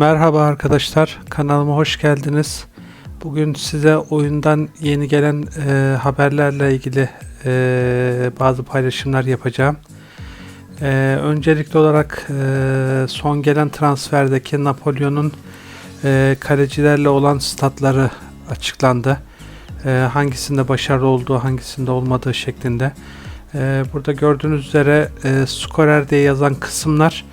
Merhaba arkadaşlar, kanalıma hoş geldiniz. Bugün size oyundan yeni gelen e, haberlerle ilgili e, bazı paylaşımlar yapacağım. E, öncelikli olarak e, son gelen transferdeki Napolyon'un e, kalecilerle olan statları açıklandı. E, hangisinde başarılı olduğu, hangisinde olmadığı şeklinde. E, burada gördüğünüz üzere e, skorer diye yazan kısımlar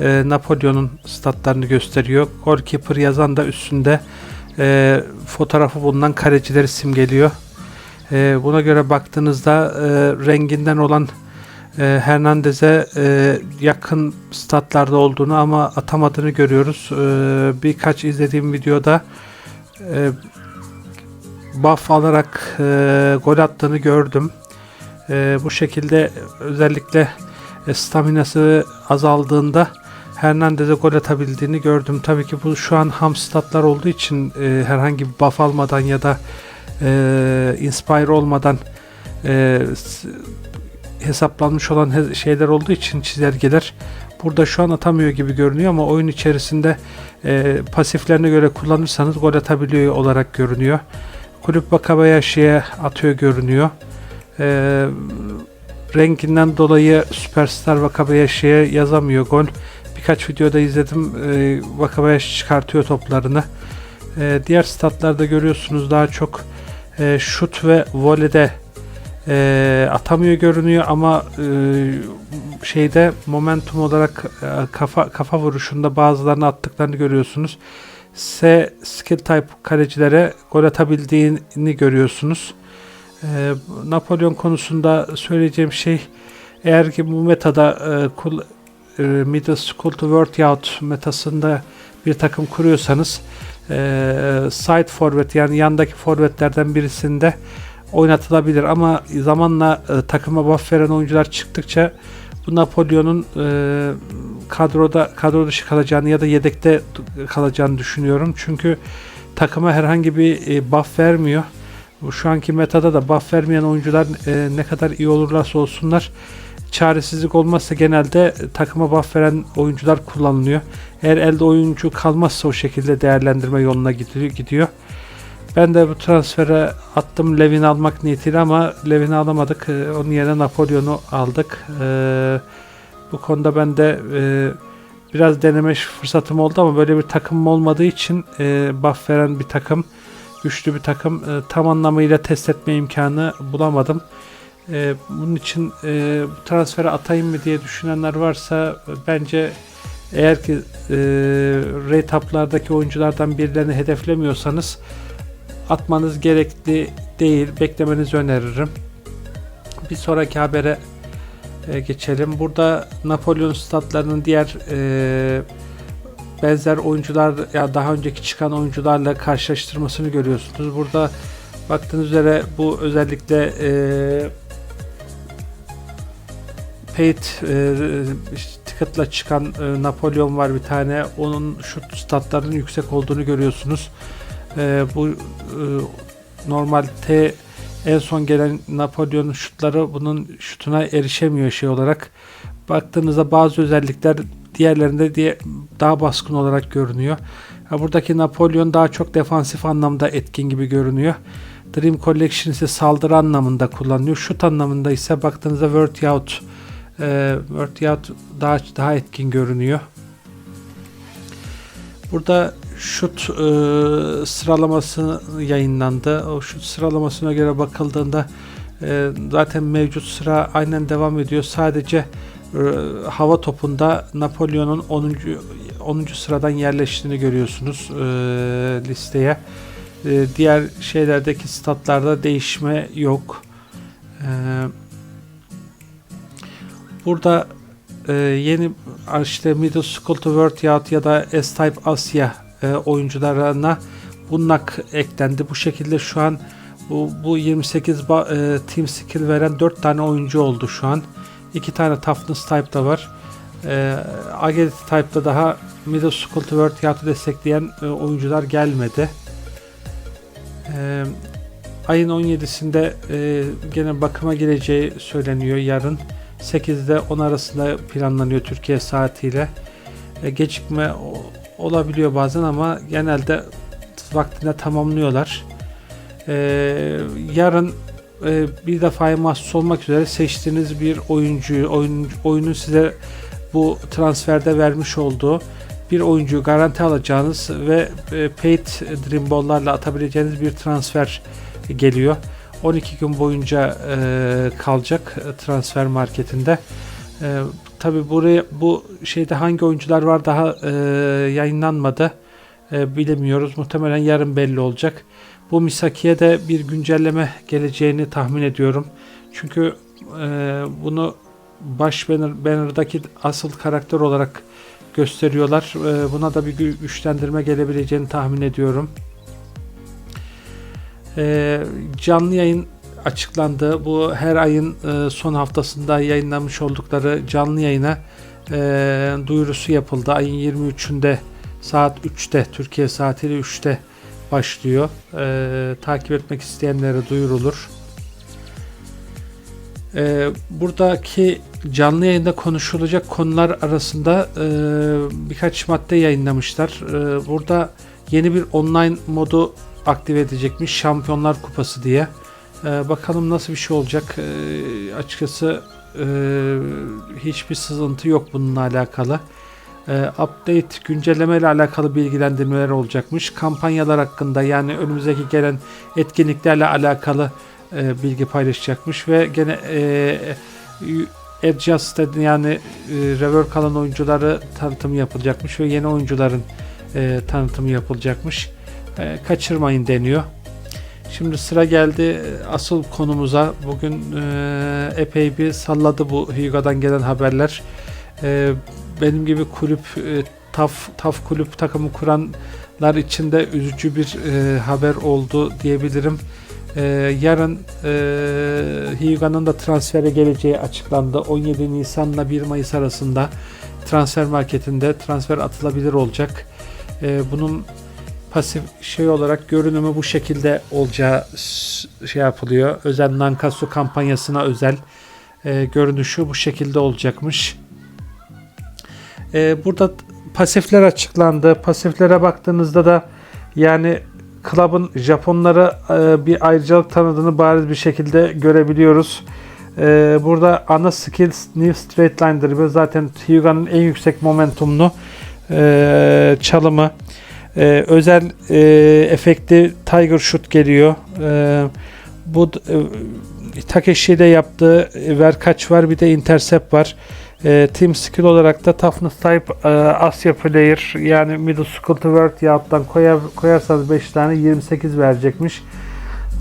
e, Napolyon'un statlarını gösteriyor. Goalkeeper yazan da üstünde e, fotoğrafı bulunan kalecileri simgeliyor. E, buna göre baktığınızda e, renginden olan e, Hernandez'e e, yakın statlarda olduğunu ama atamadığını görüyoruz. E, birkaç izlediğim videoda e, buff alarak e, gol attığını gördüm. E, bu şekilde özellikle e, staminası azaldığında Hernandez'e gol atabildiğini gördüm. Tabii ki bu şu an ham statlar olduğu için e, herhangi bir buff almadan ya da e, inspire olmadan e, hesaplanmış olan şeyler olduğu için çizelgeler burada şu an atamıyor gibi görünüyor ama oyun içerisinde e, pasiflerine göre kullanırsanız gol atabiliyor olarak görünüyor. Kulüp Wakabayashi'ye atıyor görünüyor. E, renginden dolayı Süperstar Wakabayashi'ye yazamıyor gol. Birkaç videoda izledim. E, Wakabayashi çıkartıyor toplarını. E, diğer statlarda görüyorsunuz daha çok e, şut ve voleyde e, atamıyor görünüyor ama e, şeyde momentum olarak e, kafa kafa vuruşunda bazılarını attıklarını görüyorsunuz. S skill type kalecilere gol atabildiğini görüyorsunuz. E, Napolyon konusunda söyleyeceğim şey eğer ki bu metada e, e, middle school to world out metasında bir takım kuruyorsanız e, side forward yani yandaki forvetlerden birisinde oynatılabilir ama zamanla e, takıma buff veren oyuncular çıktıkça bu Napolyon'un e, kadroda kadro dışı kalacağını ya da yedekte kalacağını düşünüyorum. Çünkü takıma herhangi bir e, buff vermiyor. Şu anki metada da buff vermeyen oyuncular ne kadar iyi olurlarsa olsunlar çaresizlik olmazsa genelde takıma buff veren oyuncular kullanılıyor. Eğer elde oyuncu kalmazsa o şekilde değerlendirme yoluna gidiyor. Ben de bu transfere attım Levin'i almak niyetiyle ama Levin'i alamadık. Ee, Onun yerine Napolyon'u aldık. Ee, bu konuda ben de e, biraz deneme fırsatım oldu ama böyle bir takımım olmadığı için e, buff veren bir takım, güçlü bir takım e, tam anlamıyla test etme imkanı bulamadım. E, bunun için e, transferi atayım mı diye düşünenler varsa bence eğer ki e, rate up'lardaki oyunculardan birilerini hedeflemiyorsanız atmanız gerekli değil. Beklemenizi öneririm. Bir sonraki habere e, geçelim. Burada Napolyon statlarının diğer e, benzer oyuncular ya daha önceki çıkan oyuncularla karşılaştırmasını görüyorsunuz. Burada baktığınız üzere bu özellikle e, paid e, ticket'la çıkan e, Napolyon var bir tane. Onun şut statlarının yüksek olduğunu görüyorsunuz. E, bu e, normal T en son gelen Napolyon'un şutları bunun şutuna erişemiyor şey olarak. Baktığınızda bazı özellikler diğerlerinde diye daha baskın olarak görünüyor. Ha, buradaki Napolyon daha çok defansif anlamda etkin gibi görünüyor. Dream Collection ise saldırı anlamında kullanılıyor. Şut anlamında ise baktığınızda Word Out e, Word daha daha etkin görünüyor. Burada şut e, sıralaması yayınlandı. O şut sıralamasına göre bakıldığında e, zaten mevcut sıra aynen devam ediyor. Sadece e, hava topunda Napolyon'un 10. 10. sıradan yerleştiğini görüyorsunuz e, listeye. E, diğer şeylerdeki statlarda değişme yok. E, burada e, yeni işte Middle School to World ya da S-Type Asya e, oyuncularına bunnak eklendi. Bu şekilde şu an bu, bu 28 ba- e, team skill veren 4 tane oyuncu oldu şu an. 2 tane toughness type'da var. E, agility type'da daha Middle School to World Out'u destekleyen e, oyuncular gelmedi. E, ayın 17'sinde e, gene bakıma gireceği söyleniyor yarın. 8'de 10 arasında planlanıyor Türkiye saatiyle. E, gecikme olabiliyor bazen ama genelde vaktinde tamamlıyorlar. E, yarın e, bir defaya mahsus olmak üzere seçtiğiniz bir oyuncuyu, oyun, oyunun size bu transferde vermiş olduğu bir oyuncuyu garanti alacağınız ve e, paid dream ball'larla atabileceğiniz bir transfer geliyor. 12 gün boyunca e, kalacak e, transfer marketinde. E, Tabi buraya bu şeyde hangi oyuncular var daha e, yayınlanmadı. E, bilemiyoruz. Muhtemelen yarın belli olacak. Bu Misaki'ye de bir güncelleme geleceğini tahmin ediyorum. Çünkü e, bunu baş banner, banner'daki asıl karakter olarak gösteriyorlar. E, buna da bir gü- güçlendirme gelebileceğini tahmin ediyorum. E, canlı yayın açıklandı. Bu her ayın e, son haftasında yayınlamış oldukları canlı yayına e, duyurusu yapıldı. Ayın 23'ünde saat 3'te Türkiye saatiyle 3'te başlıyor. E, takip etmek isteyenlere duyurulur. E, buradaki canlı yayında konuşulacak konular arasında e, birkaç madde yayınlamışlar. E, burada yeni bir online modu aktive edecekmiş Şampiyonlar Kupası diye. Ee, bakalım nasıl bir şey olacak. Ee, açıkçası e, hiçbir sızıntı yok bununla alakalı. Ee, update güncelleme ile alakalı bilgilendirmeler olacakmış. Kampanyalar hakkında yani önümüzdeki gelen etkinliklerle alakalı e, bilgi paylaşacakmış ve gene e, adjusted yani e, rework alan oyuncuları tanıtımı yapılacakmış ve yeni oyuncuların e, tanıtımı yapılacakmış. E, kaçırmayın deniyor. Şimdi sıra geldi e, asıl konumuza. Bugün e, epey bir salladı bu Hyga'dan gelen haberler. E, benim gibi kulüp e, taf taf kulüp takımı kuranlar için de üzücü bir e, haber oldu diyebilirim. E, yarın e, Hyga'nın da transfere geleceği açıklandı. 17 Nisan'la 1 Mayıs arasında transfer marketinde transfer atılabilir olacak. E, bunun pasif şey olarak görünümü bu şekilde olacağı şey yapılıyor. Özel Nankasu kampanyasına özel e, görünüşü bu şekilde olacakmış. E, burada pasifler açıklandı. Pasiflere baktığınızda da yani Club'ın Japonlara e, bir ayrıcalık tanıdığını bariz bir şekilde görebiliyoruz. E, burada ana skills New Straight Line dribble zaten Hyuga'nın en yüksek momentumlu e, çalımı. Ee, özel e, efekti Tiger Shoot geliyor. Ee, bu e, Takeshi'de yaptığı e, ver kaç var bir de intercept var. Ee, team skill olarak da toughness type e, Asya player yani middle school to word ya koyar, koyarsanız 5 tane 28 verecekmiş.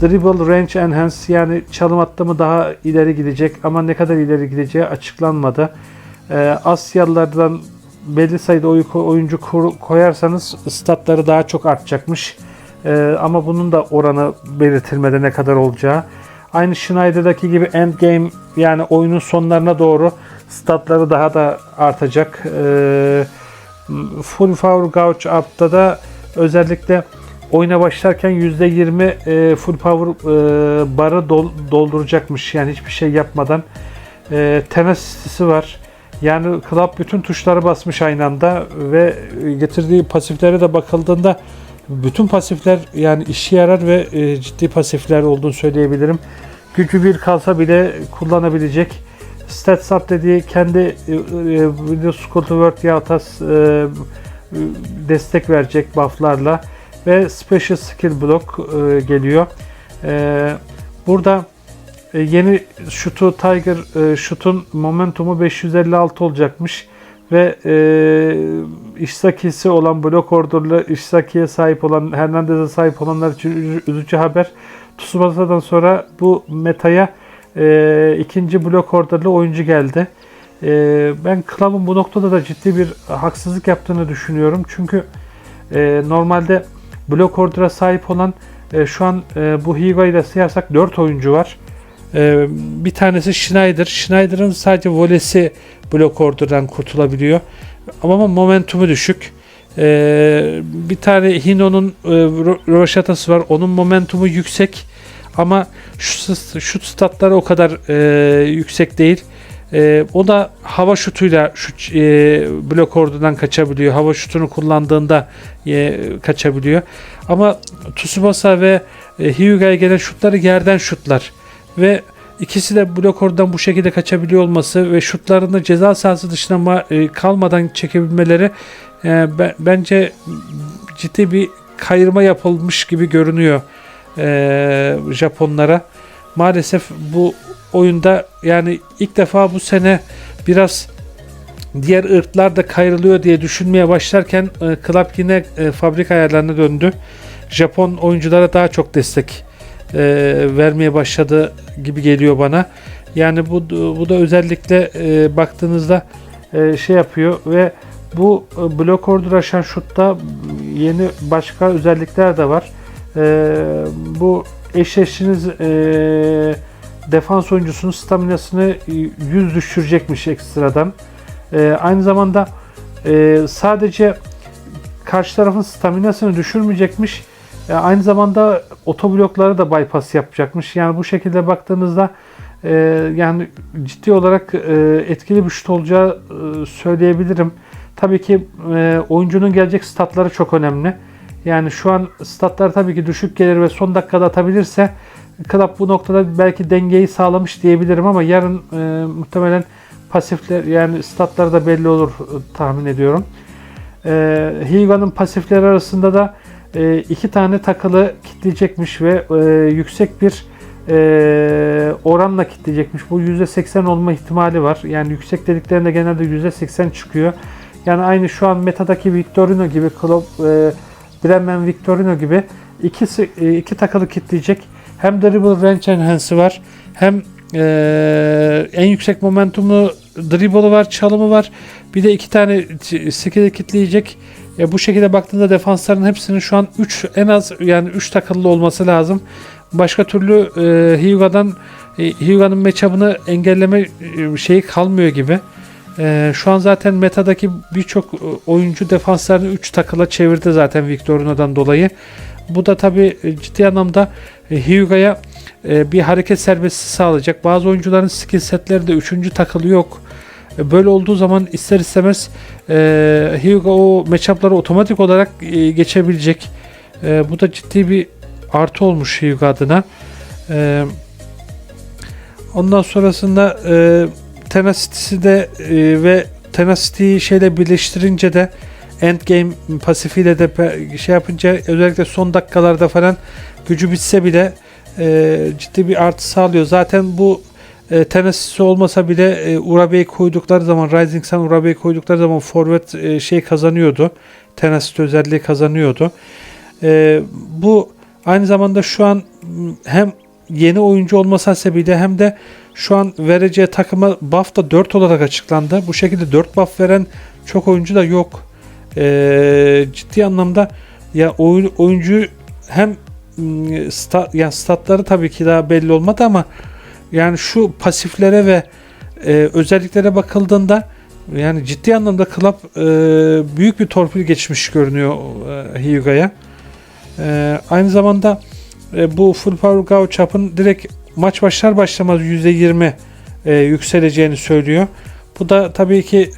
Dribble range enhance yani çalım attı mı daha ileri gidecek ama ne kadar ileri gideceği açıklanmadı. Ee, Asyalılardan belli sayıda oy- oyuncu koyarsanız statları daha çok artacakmış. Ee, ama bunun da oranı belirtilmede ne kadar olacağı. Aynı Schneider'daki gibi endgame yani oyunun sonlarına doğru statları daha da artacak. Ee, full power gauge up'ta da özellikle oyuna başlarken %20 e, full power e, barı dol- dolduracakmış. Yani hiçbir şey yapmadan. E, tenacity var. Yani Club bütün tuşları basmış aynı anda ve getirdiği pasiflere de bakıldığında bütün pasifler yani işe yarar ve e, ciddi pasifler olduğunu söyleyebilirim. Gücü bir kalsa bile kullanabilecek. Stats up dediği kendi e, e, Windows School to Word ya tas e, destek verecek bufflarla ve Special Skill Block geliyor. Burada e, yeni şutu Tiger e, şutun momentumu 556 olacakmış ve e, Issaki'si olan blok orderlı Issaki'ye sahip olan Hernandez'e sahip olanlar için üzü- üzücü haber. Tsubasa'dan sonra bu metaya e, ikinci blok orderlı oyuncu geldi. E, ben Club'ın bu noktada da ciddi bir haksızlık yaptığını düşünüyorum. Çünkü e, normalde blok order'a sahip olan e, şu an e, bu Higa'yı da sayarsak 4 oyuncu var. Ee, bir tanesi Schneider. Schneider'ın sadece volesi blok order'dan kurtulabiliyor. Ama momentumu düşük. Ee, bir tane Hino'nun e, roşatası var. Onun momentumu yüksek. Ama şu, şut statları o kadar e, yüksek değil. E, o da hava şutuyla şut, e, blok ordudan kaçabiliyor. Hava şutunu kullandığında e, kaçabiliyor. Ama Tsubasa ve e, Hyuga'ya gelen şutları yerden şutlar. Ve ikisi de blok ordudan bu şekilde kaçabiliyor olması ve şutlarını ceza sahası dışına e, kalmadan çekebilmeleri e, be- bence ciddi bir kayırma yapılmış gibi görünüyor e, Japonlara. Maalesef bu oyunda yani ilk defa bu sene biraz diğer ırklar da kayrılıyor diye düşünmeye başlarken e, Club yine fabrika ayarlarına döndü. Japon oyunculara daha çok destek e, vermeye başladı gibi geliyor bana. Yani bu bu da özellikle e, baktığınızda e, şey yapıyor ve bu e, blok order aşan şutta yeni başka özellikler de var. E, bu eşleştiğiniz e, defans oyuncusunun staminasını e, 100 düşürecekmiş ekstradan. E, aynı zamanda e, sadece karşı tarafın staminasını düşürmeyecekmiş. E, aynı zamanda otoblokları da bypass yapacakmış. Yani bu şekilde baktığınızda e, yani ciddi olarak e, etkili bir şut olacağı e, söyleyebilirim. Tabii ki e, oyuncunun gelecek statları çok önemli. Yani şu an statlar tabii ki düşük gelir ve son dakikada atabilirse Club bu noktada belki dengeyi sağlamış diyebilirim ama yarın e, muhtemelen pasifler yani statları da belli olur e, tahmin ediyorum. E, Higa'nın pasifleri arasında da e, iki tane takılı kitleyecekmiş ve e, yüksek bir e, oranla kitleyecekmiş. Bu %80 olma ihtimali var. Yani yüksek dediklerinde genelde %80 çıkıyor. Yani aynı şu an metadaki Victorino gibi, Klopp, e, Bremen Victorino gibi ikisi e, iki takılı kitleyecek. Hem dribble range enhance'ı var. Hem e, en yüksek momentumlu dribble'ı var, çalımı var. Bir de iki tane skill'i kitleyecek. Ya bu şekilde baktığında defansların hepsinin şu an 3 en az yani 3 takıllı olması lazım. Başka türlü e, Hyuga'dan e, Hyuga'nın matchup'ını engelleme e, şeyi kalmıyor gibi. E, şu an zaten metadaki birçok e, oyuncu defanslarını 3 takıla çevirdi zaten Victorino'dan dolayı. Bu da tabi ciddi anlamda e, Hyuga'ya e, bir hareket serbestisi sağlayacak. Bazı oyuncuların skill setleri de 3. takılı yok. E, Böyle olduğu zaman ister istemez e, Hyuga o matchup'ları otomatik olarak e, geçebilecek. E, bu da ciddi bir artı olmuş Hyuga adına. E, ondan sonrasında e, Tenacity'si de e, ve Tenacity'yi şeyle birleştirince de Endgame pasifiyle de şey yapınca özellikle son dakikalarda falan gücü bitse bile e, ciddi bir artı sağlıyor. Zaten bu e, Tennessee'si olmasa bile e, Urabe'yi koydukları zaman Rising Sun Urabe'yi koydukları zaman forvet e, şey kazanıyordu. Tennessee özelliği kazanıyordu. E, bu aynı zamanda şu an hem yeni oyuncu olması hasebiyle hem de şu an vereceği takıma buff da 4 olarak açıklandı. Bu şekilde 4 buff veren çok oyuncu da yok. E, ciddi anlamda ya oyun, oyuncu hem stat, yani statları tabii ki daha belli olmadı ama yani şu pasiflere ve e, özelliklere bakıldığında yani ciddi anlamda Club e, büyük bir torpil geçmiş görünüyor e, Hyuga'ya. E, aynı zamanda e, bu Full Power Gauchap'ın direkt maç başlar başlamaz %20 e, yükseleceğini söylüyor. Bu da tabii ki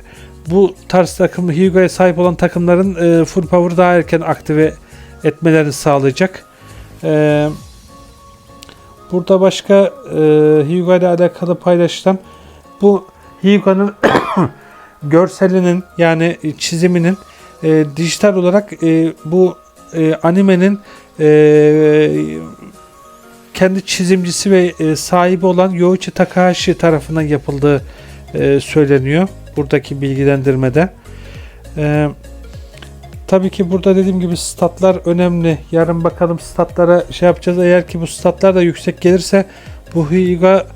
bu tarz takım Hyuga'ya sahip olan takımların e, Full Power daha erken aktive etmelerini sağlayacak. Eee Burada başka e, Hyuga ile alakalı paylaşılan bu Hyuga'nın görselinin yani çiziminin e, dijital olarak e, bu e, animenin e, kendi çizimcisi ve e, sahibi olan Yoichi Takahashi tarafından yapıldığı e, söyleniyor buradaki bilgilendirmede. E, Tabii ki burada dediğim gibi statlar önemli. Yarın bakalım statlara şey yapacağız. Eğer ki bu statlar da yüksek gelirse bu Hyuga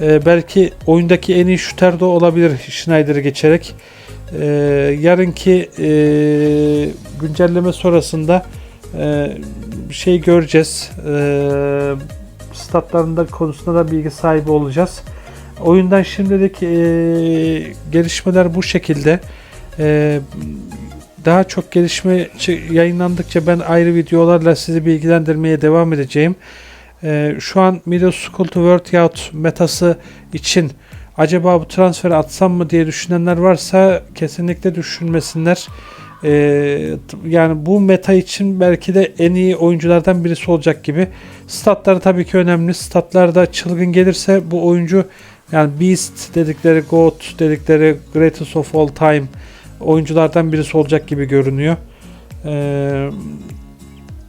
e, belki oyundaki en iyi şüter de olabilir Schneider'ı geçerek. E, yarınki e, güncelleme sonrasında e, şey göreceğiz. E, statlarında konusunda da bilgi sahibi olacağız. Oyundan şimdilik e, gelişmeler bu şekilde. E, daha çok gelişme yayınlandıkça ben ayrı videolarla sizi bilgilendirmeye devam edeceğim. Ee, şu an Middle School to World Out metası için acaba bu transferi atsam mı diye düşünenler varsa kesinlikle düşünmesinler. Ee, yani bu meta için belki de en iyi oyunculardan birisi olacak gibi. Statları tabii ki önemli. Statlarda çılgın gelirse bu oyuncu yani Beast dedikleri, GOAT dedikleri Greatest of All Time oyunculardan birisi olacak gibi görünüyor. Ee,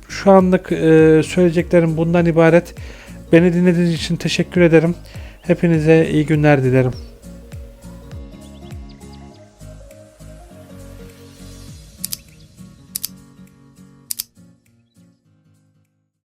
şu anlık e, söyleyeceklerim bundan ibaret. Beni dinlediğiniz için teşekkür ederim. Hepinize iyi günler dilerim.